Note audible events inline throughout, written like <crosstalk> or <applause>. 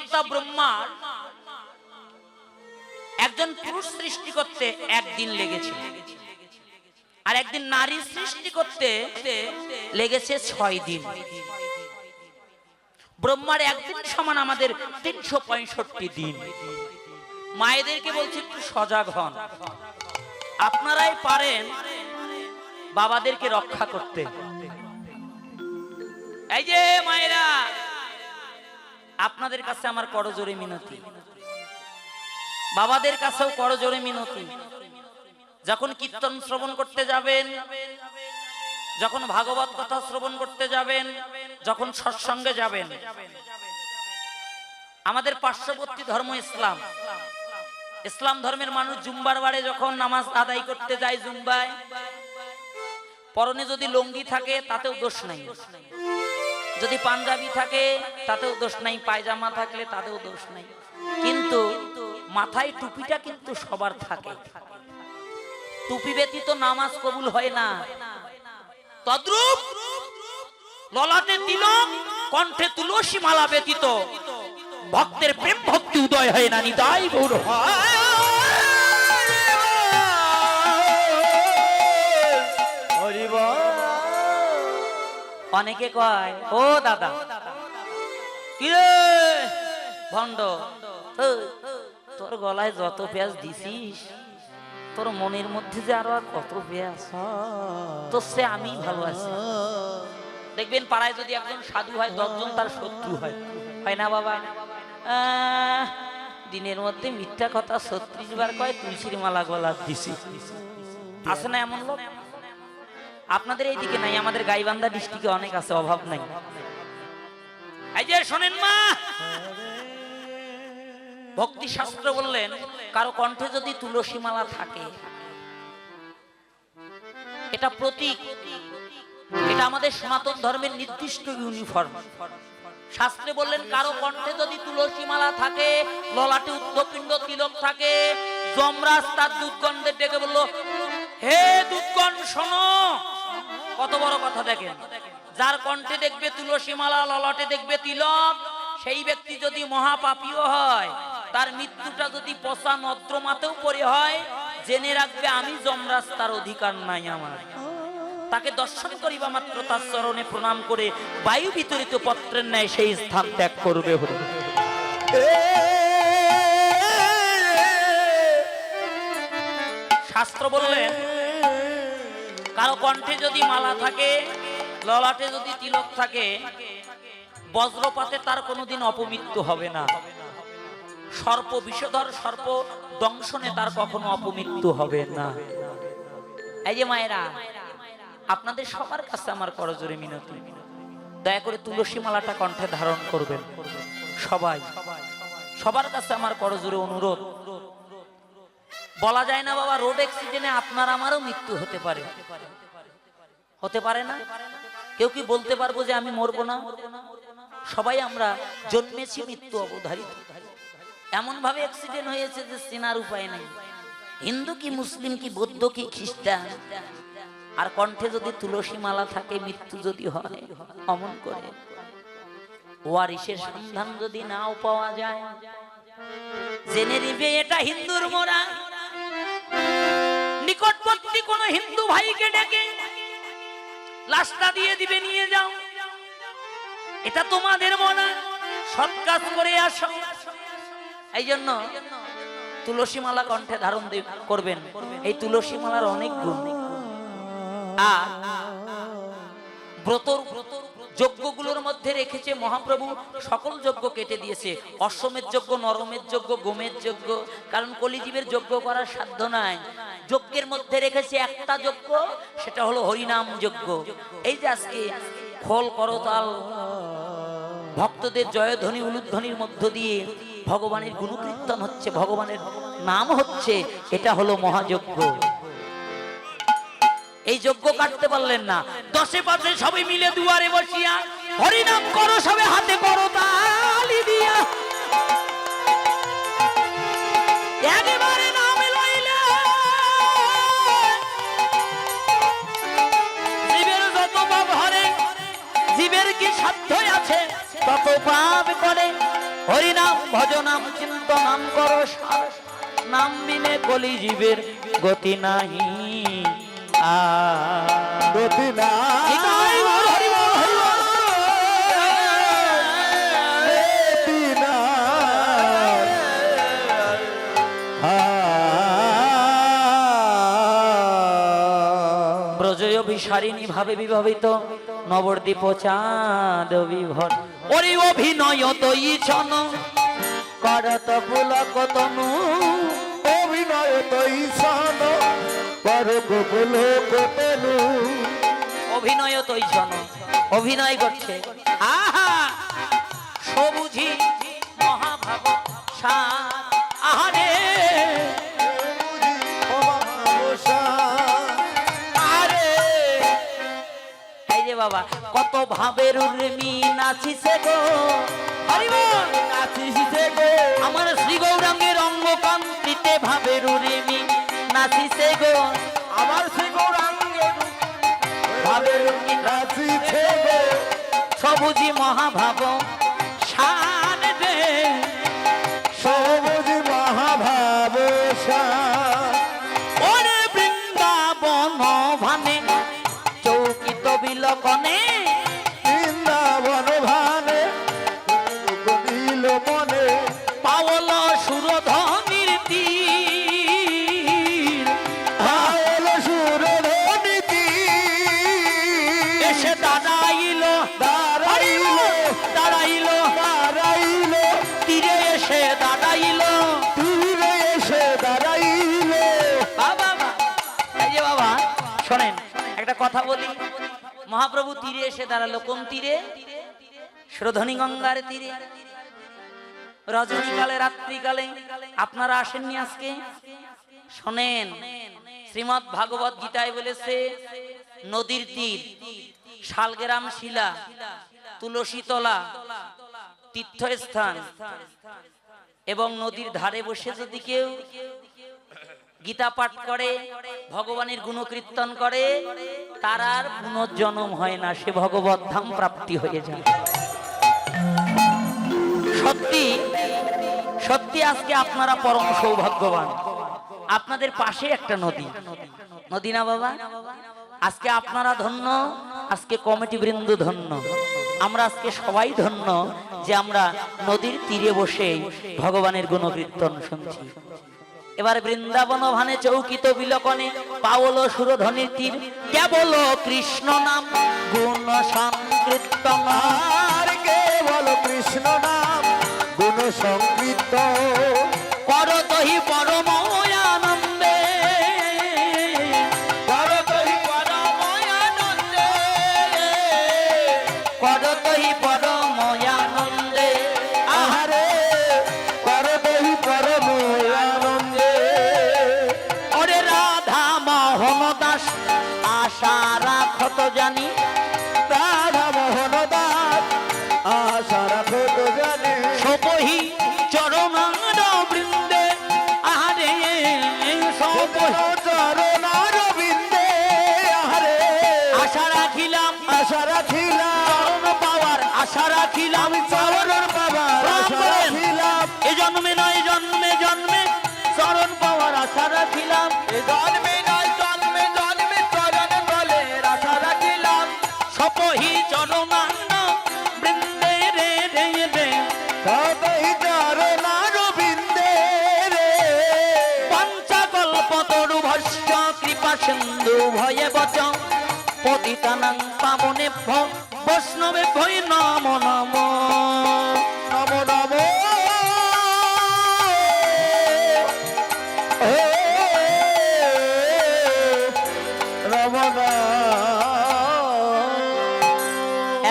সৃষ্টিকর্তা ব্রহ্মার একজন পুরুষ সৃষ্টি করতে একদিন লেগেছে আর একদিন নারী সৃষ্টি করতে লেগেছে ছয় দিন। ব্রহ্মার একদিন সমান আমাদের তিনশো পঁয়ষট্টি দিন। মায়েদেরকে বলছি, একটু সজাগ হন। আপনারাই পারেন বাবাদেরকে রক্ষা করতে। এই যে মায়েরা আপনাদের কাছে আমার করজোরে মিনতি। বাবাদের কাছেও করজোরে মিনতি। যখন কীর্তন শ্রবণ করতে যাবেন, যখন ভাগবত কথা শ্রবণ করতে যাবেন, যখন সৎসঙ্গে যাবেন, আমাদের পার্শ্ববর্তী ধর্ম ইসলাম। ইসলাম ধর্মের মানুষ জুম্বার বারে যখন নামাজ আদায় করতে যায় জুম্বায়, পরনে যদি লঙ্গি থাকে, তাতেও দোষ নাই। যদি পাঞ্জাবি থাকে, তাতেও দোষ নাই। পায়জামা থাকলে তাতেও দোষ নাই। কিন্তু মাথায় টুপিটা কিন্তু সবার থাকে। টুপি ব্যতীত নামাজ কবুল হয় না। তদ্রুপ ললাটে তিলক, কণ্ঠে তুলসী মালা ব্যতীত, ভক্তের প্রেম ভক্তি উদয় হয় না নিতাই গৌর অনেকে কয়, ও দাদা, কিরে ভণ্ড তোর গলায় যত পেঁয়াজ দিছিস, তোর মনের মধ্যে যে আরও আর কত পেঁয়াজ, তোর সে আমি ভালো আছি। দেখবেন পাড়ায় যদি একজন সাধু হয়, দশজন তার শত্রু হয়। হয় না বাবা? দিনের মধ্যে মিথ্যা কথা ছত্রিশ বার কয়, তুলসীর মালা গলা দিছি। আছে না এমন লোক? আপনাদের এইদিকে নাই, আমাদের গাইবান্ধা ডিস্ট্রিক্টে অনেক আছে, অভাব নাই। শোনেন মা ভক্তি শাস্ত্র বললেন, কারও কণ্ঠে যদি তুলসী মালা থাকে, এটা প্রতীক, এটা আমাদের সনাতন ধর্মের নির্দিষ্ট ইউনিফর্ম। শাস্ত্রে বললেন, কারও কণ্ঠে যদি তুলসী মালা থাকে, ললাটে উদ্ধপিণ্ড তিলক থাকে, যমরাজ তার দুধগন্ধে ডেকে বলল, হে দুধগণ শোনো কত বড় কথা দেখেন। যার কণ্ঠে দেখবে তুলসী মালা, ললাটে দেখবে তিলক, সেই ব্যক্তি যদি মহাপাপীও হয়, তার মৃত্যুটা যদি পচা নদ্রমাতেও পড়ে হয়, জেনে রাখবে আমি যমরাজ তার অধিকার নাই আমার। তাকে দর্শন করিবা মাত্র, তার চরণে প্রণাম করে বায়ু বিতরিত পত্রের ন্যায় সেই স্থান ত্যাগ করবে হলো শাস্ত্র বললেন কারও কণ্ঠে যদি মালা থাকে, ললাটে যদি তিলক থাকে, বজ্রপাতে তার কোনোদিন অপমৃত্যু হবে না। সর্প বিষধর, সর্প দংশনে তার কখনো অপমৃত্যু হবে না। এই যে মায়েরা, আপনাদের সবার কাছে আমার করজোরে মিনতি। দয়া করে তুলসী মালাটা কণ্ঠে ধারণ করবেন। সবাই, সবার কাছে আমার করজোরে অনুরোধ। বলা যায় না বাবা, রোড অ্যাক্সিডেন্টে আপনার আমারও মৃত্যু হতে পারে। হতে পারে না? কেউ কি বলতে পারব যে আমি মরবো না? সবাই আমরা জন্মেছি মৃত্যু অবধারিত। এমন ভাবে অ্যাক্সিডেন্ট হয়েছে যে চেনার উপায় নাই। হিন্দু কি, মুসলিম কি, বৌদ্ধ কি, খ্রিস্টান? আর কণ্ঠে যদি তুলসী মালা থাকে, মৃত্যু যদি হয়, অমন করে। ওয়ারিসের সন্ধান যদি নাও পাওয়া যায়, জেনে নিবে এটা হিন্দুর মোরা। নিকটবর্তী কোন হিন্দু ভাইকে ডেকে। লাশটা দিয়ে দিবে, নিয়ে যাও। এটা তোমাদের মনা সৎ কাজ করে আসো। এই জন্য তুলসী মালা কণ্ঠে ধারণ করবেন। এই তুলসী মালার অনেক গুণ। আর ব্রতর যজ্ঞগুলোর মধ্যে রেখেছে মহাপ্রভু। সকল যজ্ঞ কেটে দিয়েছে। অশ্বমের যজ্ঞ নরমের যজ্ঞ গোমের যজ্ঞ। কারণ কলিজীবের যজ্ঞ করার সাধ্য নাই। যজ্ঞের মধ্যে রেখেছে একটা যজ্ঞ, সেটা হলো হরিনাম যজ্ঞ। এই যে আজকে খোল করতাল, ভক্তদের জয়ধ্বনি, উলুধ্বনির মধ্য দিয়ে ভগবানের গুণকীর্তন হচ্ছে, ভগবানের নাম হচ্ছে, এটা হলো মহাযজ্ঞ। এই যজ্ঞ কাটতে পারলেন না। দশে পাশে সবাই মিলে দুয়ারে বসিয়া, হরিনাম করো সবে হাতে করো তালি দিয়া। নাম কি সাধ্য আছে, তত পাপ করে। হরিনাম, ভজনাম কর নাম বিনে কলি জীবের গতি নাহি। আ গতি না নিতাই গৌর হরি বল, হরি বল। গতি না ব্রজয় অভিসারিণী ভাবে বিভাবিত নবদ্বীপ চাঁদ বিভর। ওরে অভিনয় তৈ ছন করত পুলক তনু। অভিনয় তৈ তনু অভিনয় তৈ ছন অভিনয় করছে। আহা! সবুঝি মহাভাব আহারে! বাবা কত ভাবের উর্মি নাচিছে গো। নাচিছে গো। আমার শ্রী গৌরাঙ্গের অঙ্গ কান্তিতে ভাবের উর্মি নাচিছে গো। আমার শ্রী গৌরাঙ্গের ভাবের নাচিছে গো। সবুজি মহাভাব কথা বলি। মহাপ্রভু তীরে এসে দাঁড়াল। কোন তীরে? সুরধনী গঙ্গার তীরে। রজনীকালে, রাত্রিকালে আপনারা আসেননি আজকে? শোনেন শ্রীমৎ ভাগবত গীতায় বলেছে, নদীর তীর, শালগ্রাম শিলা তুলসীতলা তীর্থস্থান এবং নদীর ধারে বসে যদি কেউ গীতা পাঠ করে, ভগবানের গুণকীর্তন করে, তার আর পুনর্জন্ম হয় না, সে ভগবত ধাম প্রাপ্তি হয়ে যায়। সত্যি সত্যি আজকে আপনারা পরম সৌভাগ্যবান। আপনাদের পাশে একটা নদী। নদী না বাবা? আজকে আপনারা ধন্য, আজকে কমিটি বৃন্দ ধন্য। আমরা আজকে সবাই ধন্য যে আমরা নদীর তীরে বসে ভগবানের গুণকীর্তন শুনছি। এবার বৃন্দাবন ভানে চৌকিত বিলকনে পাওল সুরধনির তীর। কেবল কৃষ্ণ নাম, গুণ সংকীর্তন কেবল কৃষ্ণ নাম, গুণ সংকীর্ত করতহি পরম জানি রাধা মোহন দাস। আশা রাখো তো জানে। সপহি চরণার বৃন্দে আহারে সপহি চরণার বিন্দে আহারে। আশা রাখিলাম। আশা রাখিলাম। চরণ পাওয়ার আশা রাখিলাম। চরণ আশা রাখিলাম। এ জন্মে নয় জন্মে জন্মে। চরণ পাওয়ার আশা রাখিলাম। এ জন্মে বচ পতিতানাং পাবনে বৈষ্ণবে ভয় নম নম। নম নম।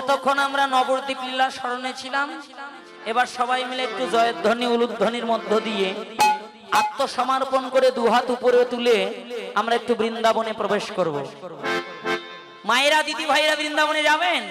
এতক্ষণ আমরা নবদ্বীপ লীলা স্মরণে ছিলাম। এবার সবাই মিলে একটু জয়ধ্বনি উলুধ্বনির মধ্য দিয়ে আত্মসমর্পণ করে দুহাত উপরে তুলে আমরা একটু বৃন্দাবনে প্রবেশ করব। মায়েরা, দিদি ভাইরা বৃন্দাবনে যাবেন?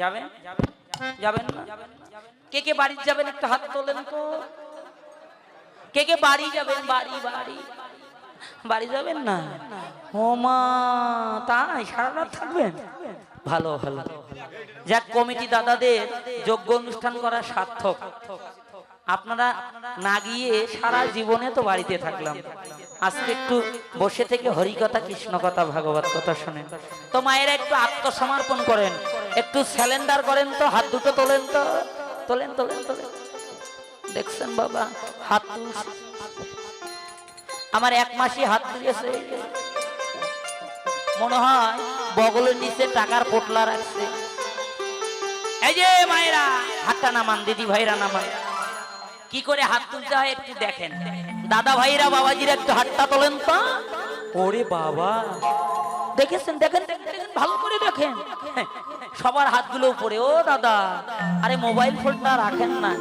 যাবেন? যাবেন? কে কে বাড়ি যাবেন একটু হাত তোলেন তো। কে কে বাড়ি যাবেন? বাড়ি বাড়ি। বাড়ি যাবেন না? ও মা, তাই সারা রাত থাকবেন? ভালো ভালো। যাক, কমিটি দাদাদের যোগ্য অনুষ্ঠান করা সার্থক। আপনারা না গিয়ে সারা জীবনে তো বাড়িতে থাকলাম। আজকে একটু বসে থেকে হরিকথা কৃষ্ণ কথা ভাগবত কথা শোনেন। তো মায়েরা একটু আত্মসমর্পণ করেন। একটু স্যালেন্ডার করেন তো, হাত দুটো তোলেন তো। তোলেন তোলেন তোলেন। দেখছেন বাবা, হাত আমার এক মাসই হাত তুলেছে মনে হয় বগলের নিচে টাকার পোটলা রাখছে। এই যে মায়েরা, হাতটা নামান, দিদি ভাইরা নামান। কি করে হাত তুলতে হয় একটু দেখেন। দাদা ভাইরা, বাবাজিরা একটু হাতটা তোলেন তো। ওরে বাবা। দেখেছেন, দেখেন ভালো করে দেখেন। সবার হাতগুলো উপরে। ও দাদা, আরে মোবাইল ফোনটা রাখেন না।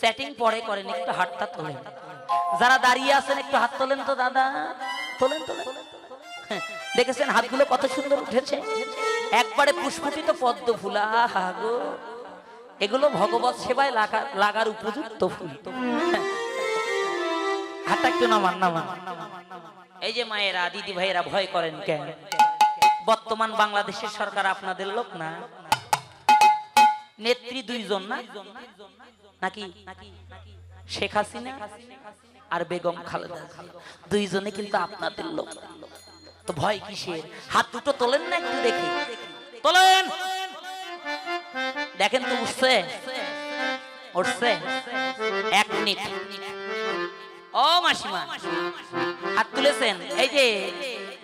সেটিং পরে করেন, একটু হাতটা তোলেন। যারা দাঁড়িয়ে আছেন, একটু হাত তোলেন তো দাদা। তোলেন তোলেন। দেখেছেন, হাতগুলো কত সুন্দর উঠেছে। একবারে পুষ্পটিত পদ্ম ফুল আহা গো। এগুলো ভগবত সেবায় লাগা লাগার উপযুক্ত ফুল। হাতটা একটু নামান নামান। এই যে মায়েরা দিদি ভাইয়েরা ভয় করেন কেন? বর্তমান বাংলাদেশের সরকার আপনাদের লোক না? নেত্রী দুইজন না? নাকি শেখ হাসিনা আর বেগম খালেদা দুইজনে কিন্তু আপনাদের লোক। তো ভয় কিসের? হাত দুটো তোলেন না একটু দেখি। তোলেন! দেখেন তো উঠছে। উঠছে। এক মিনিট। ও মাসিমা, হাত তুলেছেন। এই যে,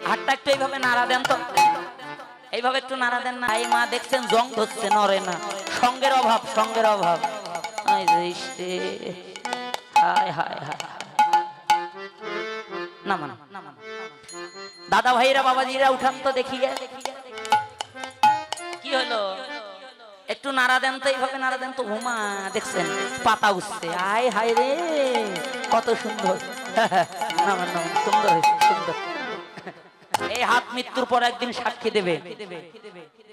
হাতটা একটু এইভাবে নাড়া দেন তো। এইভাবে একটু নাড়া দেন না। এই মা দেখছেন, জং ধরছে নরে না। সঙ্গের অভাব সঙ্গের অভাব। হায় হায় নামান দাদা ভাইরা বাবাজিরা, উঠান তো দেখি। কি হলো? একটু নাড়া দেন তো, এইভাবে নাড়া দেন তো। হুমা দেখছেন, পাতা উঠছে। আয় হায় রে, কত সুন্দর। <laughs> নামান নামান সুন্দর সুন্দর। এই হাত মৃত্যুর পর একদিন সাক্ষী দেবে।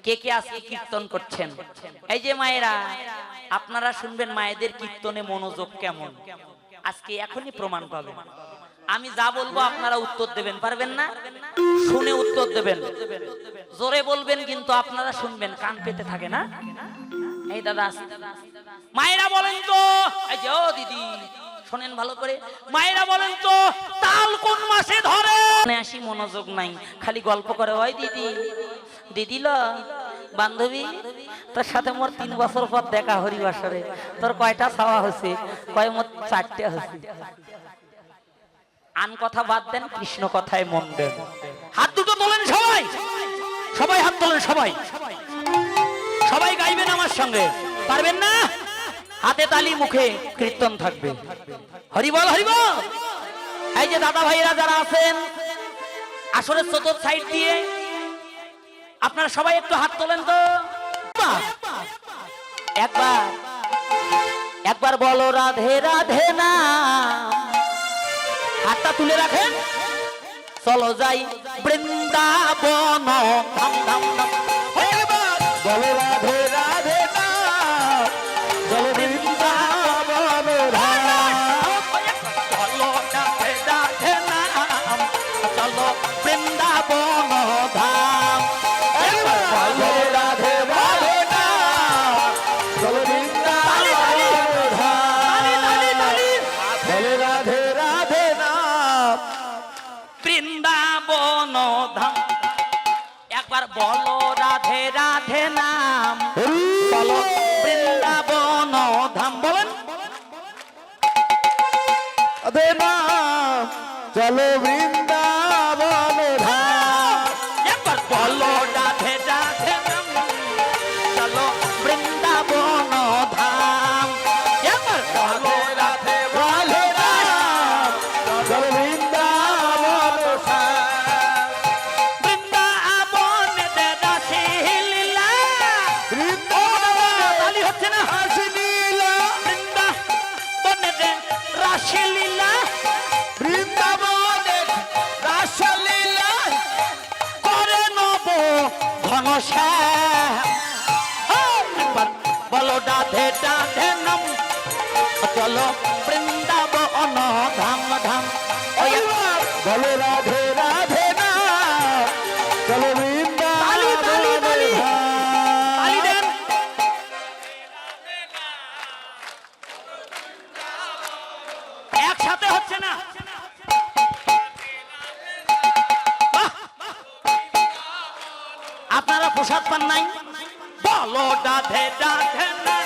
কে কে আজকে কীর্তন করছেন? এই যে মায়েরা, আপনারা শুনবেন মায়েদের কীর্তনে মনোযোগ কেমন? আজকে এখনই প্রমাণ পাবেন। আমি যা বলব আপনারা উত্তর দেবেন, পারবেন না? শুনে উত্তর দেবেন। জোরে বলবেন কিন্তু আপনারা শুনবেন, কান পেতে থাকে না? এই দাদা, মায়েরা বলেন তো, এই যে ও দিদি, শোনেন ভালো করে, মায়েরা বলেন তো, তাল কোন মাসে ধরে? আসি মনোযোগ নাই, খালি গল্প করে, ওই দিদি দিদি ল, বান্ধবী, তোর সাথে মোর তিন বছর পর দেখা হরিবাসরে তোর কয়টা ছাওয়া হয়েছে কয় মোর চারটে হয়েছে আন কথা বাদ দেন, কৃষ্ণ কথায় মন দেন। হাত দুটো তোলেন সবাই। সবাই হাত তোলেন সবাই। সবাই গাইবেন আমার সঙ্গে। পারবেন না? হাতে তালি, মুখে কীর্তন থাকবে। হরিবল হরিবল এই যে দাদা ভাইরা যারা আছেন, আসরের চতুর্থ সাইড দিয়ে, আপনারা সবাই একটু হাত তোলেন তো। একবার। একবার বলো, রাধে রাধে না। হাতটা তুলে রাখেন। চলো যাই বৃন্দাবন। রাধে রাধে চলো বৃন্দাবন ধাম। বলো মানুষে। হ্যাঁ, বলো ডাধে ডাধে নম। চলো বৃন্দাবন ধাম ধাম। বলো রাধে ব্যাপার নাই বলো রাধে রাধে না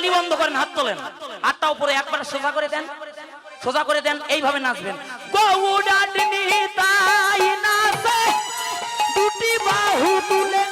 তালি বন্ধ করেন, হাত তোলেন। হাতটা উপরে একবার সোজা করে দেন, সোজা করে দেন, এইভাবে নাচবেন। গৌড়াটনি তাই নাচে, দুটি বাহু তুলে